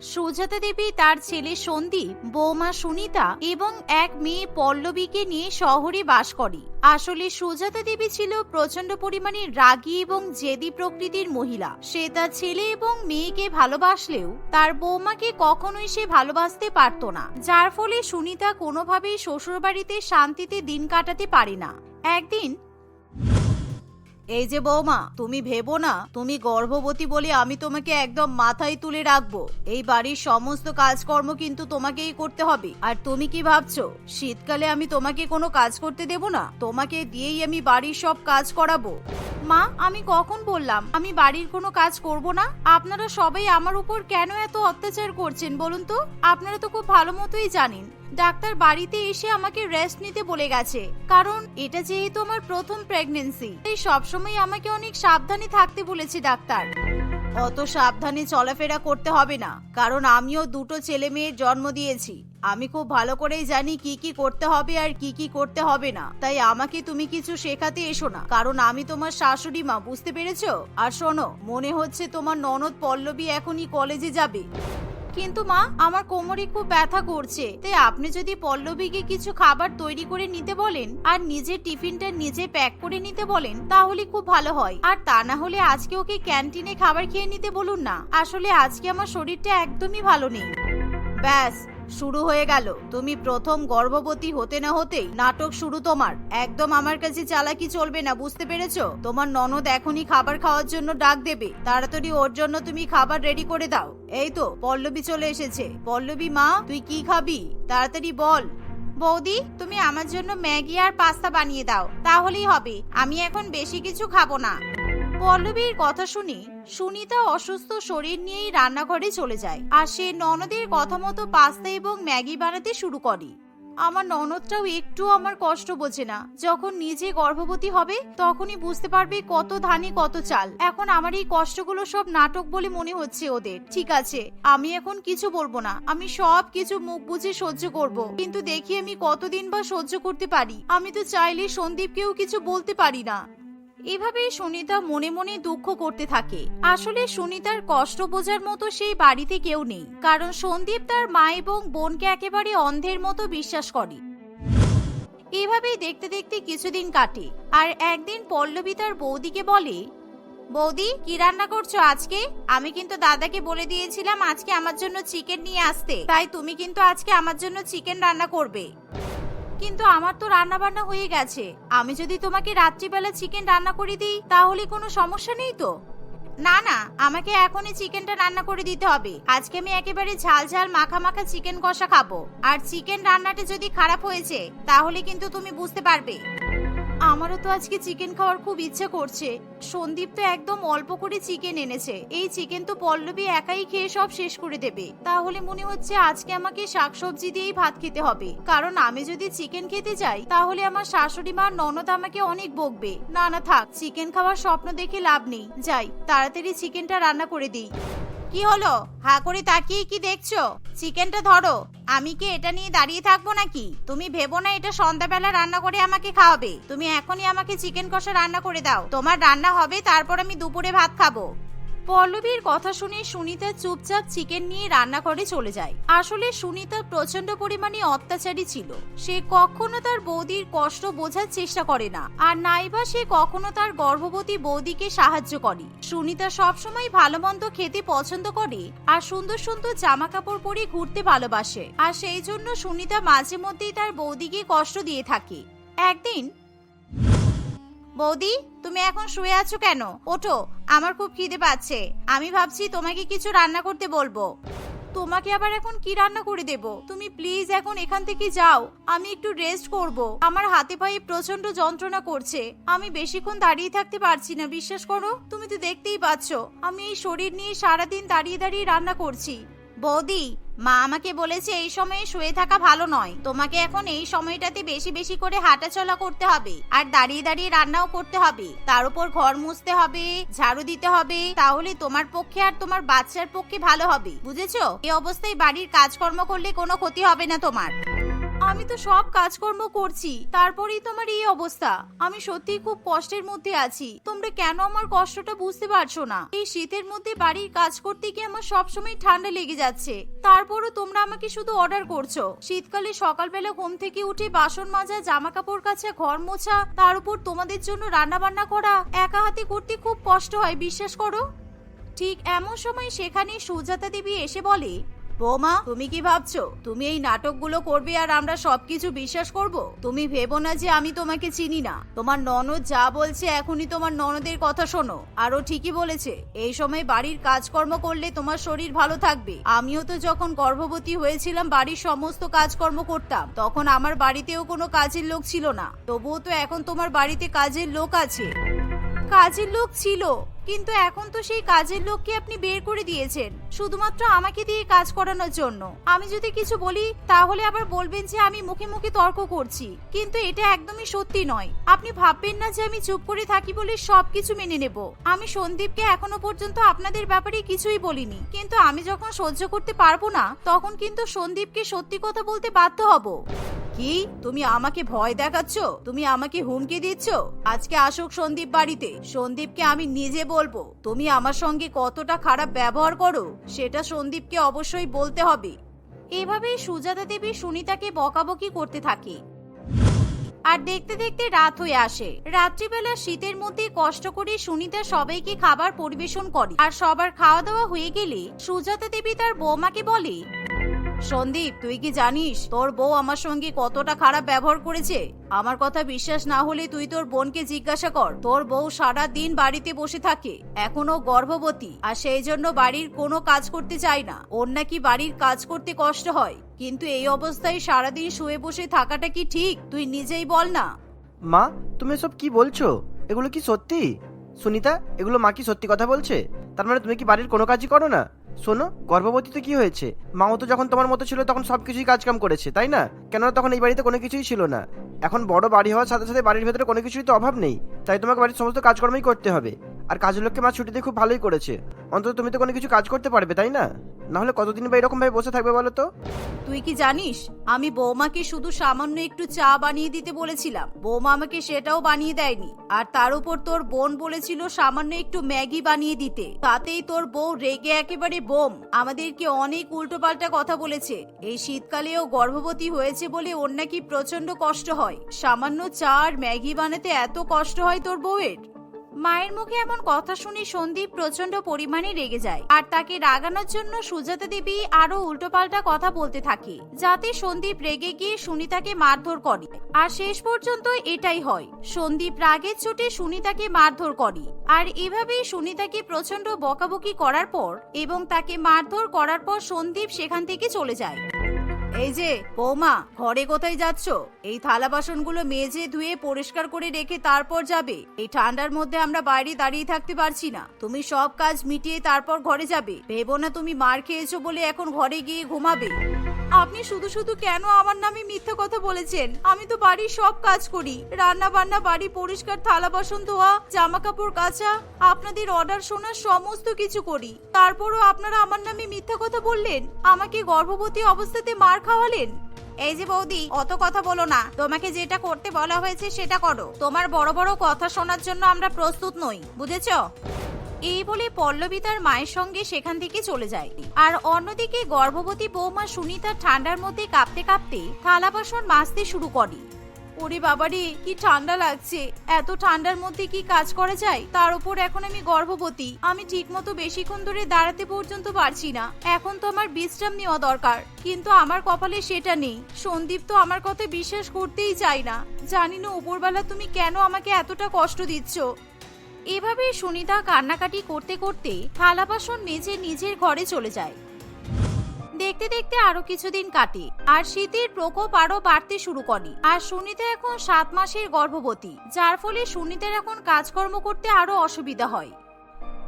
সুজাতা দেবী, তার ছেলে সন্দীপ, বৌমা সুনিতা এবং এক মেয়ে পল্লবীকে নিয়ে শহরে বাস করে। আসলে সুজাতা দেবী ছিল প্রচণ্ড পরিমাণে রাগী এবং জেদি প্রকৃতির মহিলা। সে তার ছেলে এবং মেয়েকে ভালোবাসলেও তার বৌমাকে কখনোই সে ভালোবাসতে পারত না। যার ফলে সুনিতা কোনোভাবেই শ্বশুরবাড়িতে শান্তিতে দিন কাটাতে পারে না। একদিন এই যে বৌমা, তুমি ভেবো না, তুমি গর্ভবতী বলে আমি তোমাকে একদম মাথায় তুলে রাখব। এই বাড়ির সমস্ত কাজকর্ম কিন্তু তোমাকেই করতে হবে। আর তুমি কি ভাবছ, শীতকালে আমি তোমাকে কোনো কাজ করতে দেব না? তোমাকে দিয়েই আমি বাড়ির সব কাজ করাবো। মা, আমি কখন বললাম? আমি বাড়ির কোনো কাজ করব না? আপনারা সবাই আমার উপর কেন এত অত্যাচার করছেন বলুন তো? আপনারা তো খুব ভালো মতোই জানেন। ডাক্তার বাড়িতে এসে আমাকে রেস্ট নিতে বলে গেছে। কারণ এটা যেহেতু আমার প্রথম প্রেগনেন্সি তাই সবসময় আমাকে অনেক সাবধানে থাকতে বলেছে ডাক্তার। অত সাবধানে চলাফেরা করতে হবে না, কারণ আমিও দুটো ছেলে মেয়ের জন্ম দিয়েছি। আমি খুব ভালো করেই জানি কি কি করতে হবে আর কি কি করতে হবে না। তাই আমাকে তুমি কিছু শেখাতে এসো না। কারণ আমি তোমার শাশুড়ি মা, বুঝতে পেরেছ? আর শোনো, মনে হচ্ছে তোমার ননদ পল্লবী এখনই কলেজে যাবে। কিন্তু মা, আমার কোমরে খুব ব্যথা করছে। তাই আপনি যদি পল্লবীকে কিছু খাবার তৈরি করে নিতে বলেন, আর নিজের টিফিনটা নিজে প্যাক করে নিতে বলেন, তাহলে খুব ভালো হয়। আর তা না হলে আজকে ওকে ক্যান্টিনে খাবার খেয়ে নিতে বলুন না। আসলে আজকে আমার শরীরটা একদমই ভালো নেই। ব্যাস। শুরু হয়ে গেল। তুমি প্রথম গর্ভবতী হতে না হতেই নাটক শুরু তোমার। একদম আমার কাছে চালাকি চলবে না, বুঝতে পেরেছ? তোমার ননদ এখনই খাবার খাওয়ার জন্য ডাক দেবে। তাড়াতাড়ি ওর জন্য তুমি খাবার রেডি করে দাও। এই তো, পল্লবী চলে এসেছে। পল্লবী মা, তুই কি খাবি? তাড়াতাড়ি বল। বৌদি, তুমি আমার জন্য ম্যাগি আর পাস্তা বানিয়ে দাও। তাহলেই হবে। আমি এখন বেশি কিছু খাব না। পল্লবীর কথা শুনে সুনিতা অসুস্থ শরীর নিয়েই রান্নাঘরে চলে যায় আর সে ননদের কথা মতো পাস্তা এবং ম্যাগি বানাতে শুরু করে। আমার ননদটাও একটু আমার কষ্ট বোঝে না। যখন নিজে গর্ভবতী হবে, তখনই বুঝতে পারবে কত ধানে কত চাল। এখন আমার এই কষ্টগুলো সব নাটক বলে মনে হচ্ছে ওদের। ঠিক আছে, আমি এখন কিছু বলব না। আমি সব কিছু মুখ বুঝে সহ্য করব। কিন্তু দেখি আমি কতদিন বা সহ্য করতে পারি। আমি তো চাইলে সন্দীপকেও কিছু বলতে পারি না। এভাবে সুনিতা মনে মনে দুঃখ করতে থাকে। আসলে সুনিতার কষ্ট বোঝার মতো সেই বাড়িতে কেউ নেই, কারণ সন্দীপ তার মা এবং বোনকে একেবারে অন্ধের মতো বিশ্বাস করে। এভাবেই দেখতে দেখতে কিছুদিন কাটে, আর একদিন পল্লবী তার বৌদিকে বলে, বৌদি, কি রান্না করছ আজকে? আমি কিন্তু দাদাকে বলে দিয়েছিলাম আজকে আমার জন্য চিকেন নিয়ে আসতে, তাই তুমি কিন্তু আজকে আমার জন্য চিকেন রান্না করবে। কিন্তু আমার তো রান্না বান্না হয়ে গেছে। আমি যদি তোমাকে রাত্রিবেলা চিকেন রান্না করে দিই, তাহলে কোনো সমস্যা নেই তো? না না, আমাকে এখনই চিকেনটা রান্না করে দিতে হবে। আজকে আমি একেবারে ঝাল ঝাল মাখা মাখা চিকেন কষা খাব। আর চিকেন রান্নাটা যদি খারাপ হয়েছে, তাহলে কিন্তু তুমি বুঝতে পারবে। আমারও তো আজকে চিকেন খাওয়ার খুব ইচ্ছে করছে। সন্দীপ তো একদম অল্প করে চিকেন এনেছে। এই চিকেন তো পল্লবী একাই খেয়ে সব শেষ করে দেবে। তাহলে মনে হচ্ছে আজকে আমাকে শাকসবজি দিয়েই ভাত খেতে হবে। কারণ আমি যদি চিকেন খেতে যাই, তাহলে আমার শাশুড়ি মা ননদ আমাকে অনেক বকবে। না না, থাক চিকেন খাওয়ার স্বপ্ন দেখে লাভ নেই। যাই, তাড়াতাড়ি চিকেনটা রান্না করে দিই। কি হলো? হা করে তাকিয়ে কি দেখছ? চিকেনটা ধরো। আমি কি এটা নিয়ে দাঁড়িয়ে থাকব নাকি? তুমি ভেবো না এটা সন্ধ্যাবেলা রান্না করে আমাকে খাওয়াবে। তুমি এখনই আমাকে চিকেন কষা রান্না করে দাও। তোমার রান্না হবে, তারপর আমি দুপুরে ভাত খাব। পল্লবীর কথা শুনে সুনিতা চুপচাপ চিকেন নিয়ে রান্নাঘরে চলে যায়। আসলে সুনিতা প্রচণ্ড পরিমাণে অত্যাচারী ছিল। সে কখনো তার বৌদির কষ্ট বোঝার চেষ্টা করে না, আর নাইবা সে কখনো তার গর্ভবতী বৌদিকে সাহায্য করে। সুনিতা সবসময় ভালো মন্দ খেতে পছন্দ করে আর সুন্দর সুন্দর জামা কাপড় পরে ঘুরতে ভালোবাসে। আর সেই জন্য সুনিতা মাঝে মধ্যেই তার বৌদিকে কষ্ট দিয়ে থাকে। একদিন বৌদি, তুমি এখন শুয়ে আছো কেন? ওঠো, আমার খুব খিদে পাচ্ছে। আমি ভাবছি তোমাকে কিছু রান্না করতে বলব। তোমাকে আবার এখন কি রান্না করে দেব? তুমি প্লিজ এখন এখান থেকে যাও। আমি একটু রেস্ট করব। আমার হাতে পায়ে প্রচণ্ড যন্ত্রণা করছে। আমি বেশিক্ষণ দাঁড়িয়ে থাকতে পারছি না, বিশ্বাস করো। তুমি তো দেখতেই পাচ্ছ, আমি এই শরীর নিয়ে সারাদিন দাঁড়িয়ে দাঁড়িয়ে রান্না করছি। বৌদি, মা আমাকে বলেছে এই সময়ে শুয়ে থাকা ভালো নয়। তোমাকে এখন এই সময়টাতে বেশি বেশি করে হাঁটাচলা করতে হবে আর দাঁড়িয়ে দাঁড়িয়ে রান্নাও করতে হবে। তার উপর ঘর মুছতে হবে, ঝাড়ু দিতে হবে, তাহলে তোমার পক্ষে আর তোমার বাচ্চার পক্ষে ভালো হবে। বুঝেছ? এই অবস্থায় বাড়ির কাজকর্ম করলে কোনো ক্ষতি হবে না তোমার। আমি তো সব কাজকর্ম করছি, তারপরেই তোমার এই অবস্থা। আমি সত্যিই খুব কষ্টের মধ্যে আছি। তোমরা কেন আমার কষ্টটা বুঝতে পারছ না? এই শীতের মধ্যে বাড়ির কাজ করতে গিয়ে আমার সবসময় ঠান্ডা লেগে যাচ্ছে। তারপরও তোমরা আমাকে শুধু অর্ডার করছ। শীতকালে সকালবেলা ঘুম থেকে উঠে বাসন মাজা জামা কাপড় কাছে ঘর মোছা, তার উপর তোমাদের জন্য রান্না বান্না করা, একা হাতে করতে খুব কষ্ট হয়, বিশ্বাস করো? ঠিক এমন সময় সেখানে সুজাতা দেবী এসে বলে বৌমা, তুমি কি ভাবছ? তুমি এই নাটকগুলো করবে আর আমরা সবকিছু বিশ্বাস করব? তুমি ভেবো না যে আমি তোমাকে চিনি না। তোমার ননদ যা বলছে এখনই তোমার ননদের কথা শোনো। আরও ঠিকই বলেছে, এই সময় বাড়ির কাজকর্ম করলে তোমার শরীর ভালো থাকবে। আমিও তো যখন গর্ভবতী হয়েছিলাম, বাড়ির সমস্ত কাজকর্ম করতাম। তখন আমার বাড়িতেও কোনো কাজের লোক ছিল না। তবুও তো এখন তোমার বাড়িতে কাজের লোক আছে। কাজের লোক ছিল, কিন্তু এখন তো সেই কাজের লোককে আপনি বের করে দিয়েছেন, শুধুমাত্র আমাকে দিয়ে কাজ করানোর জন্য। আমি যদি কিছু বলি, তাহলে আবার বলবেন যে আমি মুখে মুখে তর্ক করছি, কিন্তু এটা একদমই সত্যি নয়। আপনি ভাববেন না যে আমি চুপ করে থাকি বলে সবকিছু মেনে নেব। আমি সন্দীপকে এখনও পর্যন্ত আপনাদের ব্যাপারে কিছুই বলিনি, কিন্তু আমি যখন সহ্য করতে পারব না, তখন কিন্তু সন্দীপকে সত্যি কথা বলতে বাধ্য হব। কি? তুমি আমাকে ভয় দেখাচ্ছ? তুমি আমাকে হুমকি দিচ্ছ? আজকে আসুক সন্দীপ বাড়িতে। সন্দীপকে আমি নিজে বলব। তুমি আমার সঙ্গে কতটা খারাপ ব্যবহার করো, সেটা সন্দীপকে অবশ্যই বলতে হবে। এভাবেই সুজাতা দেবী সুনিতাকে বকাবকি করতে থাকে। আর দেখতে দেখতে রাত হয়ে আসে। রাত্রিবেলা শীতের মধ্যে কষ্ট করে সুনিতা সবাইকে খাবার পরিবেশন করে। আর সবার খাওয়া দাওয়া হয়ে গেলে সুজাতা দেবী তার বৌমাকে বলে সন্দীপ, তুই কি জানিস তোর বউ আমার সঙ্গে কতটা খারাপ ব্যবহার করেছে? আমার কথা বিশ্বাস না হলে তুই তোর বোনকে জিজ্ঞাসা কর। তোর বউ সারা দিন বাড়িতে বসে থাকে, এখনও গর্ভবতী, আর সেই জন্য বাড়ির কোনো কাজ করতে চায় না। ওর নাকি বাড়ির কাজ করতে কষ্ট হয়, কিন্তু এই অবস্থায় সারাদিন শুয়ে বসে থাকাটা কি ঠিক? তুই নিজেই বল না। মা, তুমি সব কি বলছো? এগুলো কি সত্যি? সুনিতা, এগুলো মা কি সত্যি কথা বলছে? তার মানে তুমি কি বাড়ির কোনো কাজই করো না? শোনো গর্ভবতী তো কি হয়েছে? মাও তো যখন তোমার মতো ছিল তখন সব কিছুই কাজকাম করেছে, তাই না? কেননা তখন এই বাড়িতে কোনো কিছুই ছিল না। এখন বড় বাড়ি হওয়ার সাথে সাথে বাড়ির ভেতরে কোনো কিছুই তো অভাব নেই, তাই তোমাকে বাড়ির সমস্ত কাজকর্মই করতে হবে। আর কাজের লোককে মা ছুটি দিয়ে খুব ভালোই করেছে। অন্তত তুমি তো কোনো কিছু কাজ করতে পারবে, তাই না? নাহলে কতদিন বা এরকম ভাবে বসে থাকবে বলো তো? তুই কি জানিস, আমি বৌমাকে শুধু সামান্য একটু চা বানিয়ে দিতে বলেছিলাম। বৌমা আমাকে সেটাও বানিয়ে দেয়নি। আর তার উপর তোর বোন বলেছিল সামান্য একটু ম্যাগি বানিয়ে দিতে। তাতেই তোর বউ রেগে একেবারে বোম। আমাদেরকে অনেক উল্টোপাল্টা কথা বলেছে। এই শীতকালেও গর্ভবতী হয়েছে বলে ওর নাকি প্রচণ্ড কষ্ট হয়। সামান্য চা আর ম্যাগি বানাতে এত কষ্ট হয় তোর বউয়ের? মায়ের মুখে এমন কথা শুনে সন্দীপ প্রচণ্ড পরিমাণে রেগে যায়। আর তাকে রাগানোর জন্য সুজাতা দেবী আরও উল্টোপাল্টা কথা বলতে থাকে, যাতে সন্দীপ রেগে গিয়ে সুনিতাকে মারধর করে। আর শেষ পর্যন্ত এটাই হয়, সন্দীপ রাগের চোটে সুনিতাকে মারধর করে। আর এভাবেই সুনিতাকে প্রচণ্ড বকাবকি করার পর এবং তাকে মারধর করার পর সন্দীপ সেখান থেকে চলে যায়। এই যে, বৌমা, ঘরে কোথায় যাচ্ছ? এই থালা বাসনগুলো মেজে ধুয়ে পরিষ্কার করে রেখে তারপর যাবে। এই ঠান্ডার মধ্যে আমরা বাইরে দাঁড়িয়ে থাকতে পারছি না। তুমি সব কাজ মিটিয়ে তারপর ঘরে যাবে। ভেবো না তুমি মার খেয়েছো বলে এখন ঘরে গিয়ে ঘুমাবে। আপনি শুধু শুধু কেন আমার নামে মিথ্যা কথা বলেছেন? আমি তো বাড়ির সব কাজ করি। রান্না বান্না বাড়ি পরিষ্কার, থালা বাসন ধোয়া জামা কাপড় কাচা, আপনাদের অর্ডার শোনার সমস্ত কিছু করি। তারপরও আপনারা আমার নামে মিথ্যা কথা বললেন? আমাকে গর্ভবতী অবস্থাতে মার খাওয়ালেন? এই যে বৌদি, অত কথা বলো না। তোমাকে যেটা করতে বলা হয়েছে সেটা করো। তোমার বড় বড় কথা শোনার জন্য আমরা প্রস্তুত নই, বুঝেছ? এই বলে পল্লবী তার মায়ের সঙ্গে সেখান থেকে চলে যায়। আর অন্যদিকে গর্ভবতী বৌমা সুনিতা ঠান্ডার মধ্যে কাঁপতে কাঁপতে থালা বাসন মাজতে শুরু করে। ওরে বাবারে, কি ঠান্ডা লাগছে। এত ঠান্ডার মধ্যে কি কাজ করা যায়? তার উপর এখন আমি গর্ভবতী। আমি ঠিকমতো বেশিক্ষণ ধরে দাঁড়াতে পর্যন্ত পারছি না। এখন তো আমার বিশ্রাম নেওয়া দরকার। কিন্তু আমার কপালে সেটা নেই। সন্দীপ তো আমার কথা বিশ্বাস করতেই চায় না। জানি না উপরবেলা তুমি কেন আমাকে এতটা কষ্ট দিচ্ছ। এভাবে সুনিতা কান্নাকাটি করতে করতে থালা বাসন মেজে নিজের ঘরে চলে যায়। দেখতে দেখতে আরও কিছুদিন কাটে আর শীতের প্রকোপ আরও বাড়তে শুরু করে। আর সুনিতা এখন সাত মাসের গর্ভবতী, যার ফলে সুনিতার এখন কাজকর্ম করতে আরও অসুবিধা হয়।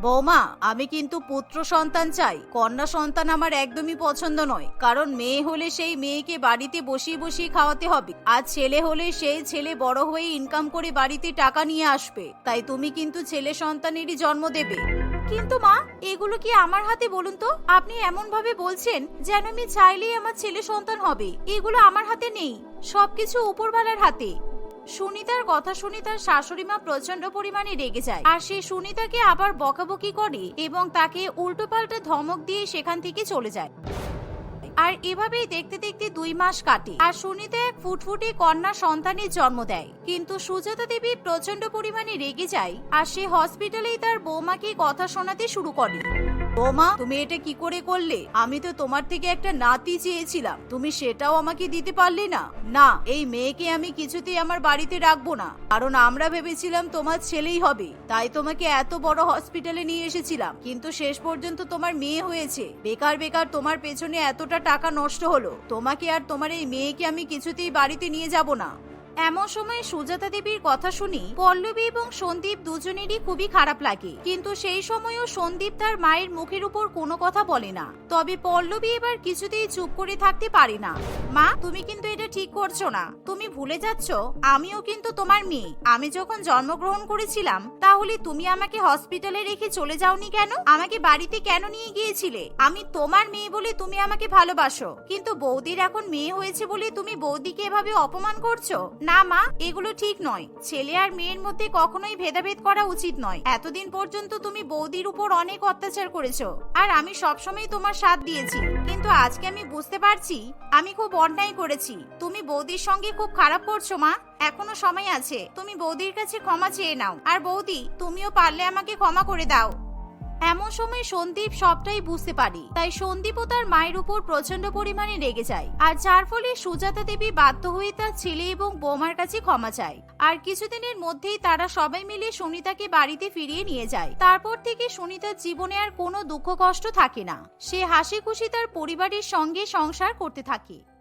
বৌমা, আমি কিন্তু পুত্র সন্তান চাই। কন্যা সন্তান আমার একদমই পছন্দ নয়। কারণ মেয়ে হলে সেই মেয়েকে বাড়িতে বসিয়ে বসিয়ে খাওয়াতে হবে। আর ছেলে হলে সেই ছেলে বড় হয়ে ইনকাম করে বাড়িতে টাকা নিয়ে আসবে। তাই তুমি কিন্তু ছেলে সন্তানেরই জন্ম দেবে। কিন্তু মা, এগুলো কি আমার হাতে বলুন তো? আপনি এমন ভাবে বলছেন যেন আমি চাইলেই আমার ছেলে সন্তান হবে। এগুলো আমার হাতে নেই। সবকিছু উপরওয়ালার হাতে। সুনিতার কথা শুনে তার শাশুড়ি মা প্রচণ্ড পরিমাণে রেগে যায়। আর সে সুনিতাকে আবার বকাবকি করে এবং তাকে উল্টো পাল্টা ধমক দিয়ে সেখান থেকে চলে যায়। আর এভাবেই দেখতে দেখতে দুই মাস কাটে। আর সুনিতা এক ফুটফুটে কন্যা সন্তানের জন্ম দেয়। কিন্তু সুজাতা দেবী প্রচণ্ড পরিমাণে রেগে যায় আর সে হসপিটালেই তার বৌমাকে কথা শোনাতে শুরু করে। বৌমা তুমি এটা কি করে করলে? আমি তো তোমার থেকে একটা নাতি চেয়েছিলাম। তুমি সেটাও আমাকে দিতে পারলে না। না, এই মেয়েকে আমি কিছুতেই আমার বাড়িতে রাখব না। কারণ আমরা ভেবেছিলাম তোমার ছেলেই হবে। তাই তোমাকে এত বড় হসপিটালে নিয়ে এসেছিলাম। কিন্তু শেষ পর্যন্ত তোমার মেয়ে হয়েছে। বেকার বেকার তোমার পেছনে এতটা টাকা নষ্ট হলো। তোমাকে আর তোমার এই মেয়েকে আমি কিছুতেই বাড়িতে নিয়ে যাব না। এমন সময় সুজাতা দেবীর কথা শুনি পল্লবী এবং সন্দীপ দুজনেরই খুবই খারাপ লাগে। কিন্তু সেই সময়ও সন্দীপ তার মায়ের মুখের উপর কোনো কথা বলে না। তবে পল্লবী এবার কিছুতেই চুপ করে থাকতে পারে না। মা, তুমি কিন্তু এটা ঠিক করছ না। তুমি ভুলে যাচ্ছ। আমিও কিন্তু তোমার মেয়ে। আমি যখন জন্মগ্রহণ করেছিলাম, তাহলে তুমি আমাকে হসপিটালে রেখে চলে যাওনি কেন? আমাকে বাড়িতে কেন নিয়ে গিয়েছিলে? আমি তোমার মেয়ে বলে তুমি আমাকে ভালোবাসো। কিন্তু বৌদির এখন মেয়ে হয়েছে বলে তুমি বৌদিকে এভাবে অপমান করছ? না, মা, এগুলো ঠিক নয়। ছেলে আর মেয়ের মধ্যে কখনোই ভেদাভেদ করা উচিত নয়। এতদিন পর্যন্ত তুমি বৌদির উপর অনেক অত্যাচার করেছ, আর আমি সবসময় তোমার সাথ দিয়েছি। কিন্তু আজকে আমি বুঝতে পারছি, আমি খুব অন্যায় করেছি। তুমি বৌদির সঙ্গে খুব খারাপ করছ, মা। এখনও সময় আছে। তুমি বৌদির কাছে ক্ষমা চেয়ে নাও। আর বৌদি, তুমিও পারলে আমাকে ক্ষমা করে দাও। এমন সময় সন্দীপ সবটাই বুঝতে পারি। তাই সন্দীপও তার মায়ের উপর প্রচণ্ড পরিমাণে রেগে যায়। আর যার ফলে সুজাতা দেবী বাধ্য হয়ে তার ছেলে এবং বৌমার কাছে ক্ষমা চায়। আর কিছুদিনের মধ্যেই তারা সবাই মিলে সুনিতাকে বাড়িতে ফিরিয়ে নিয়ে যায়। তারপর থেকে সুনিতার জীবনে আর কোনো দুঃখ কষ্ট থাকে না। সে হাসি খুশি তার পরিবারের সঙ্গে সংসার করতে থাকে।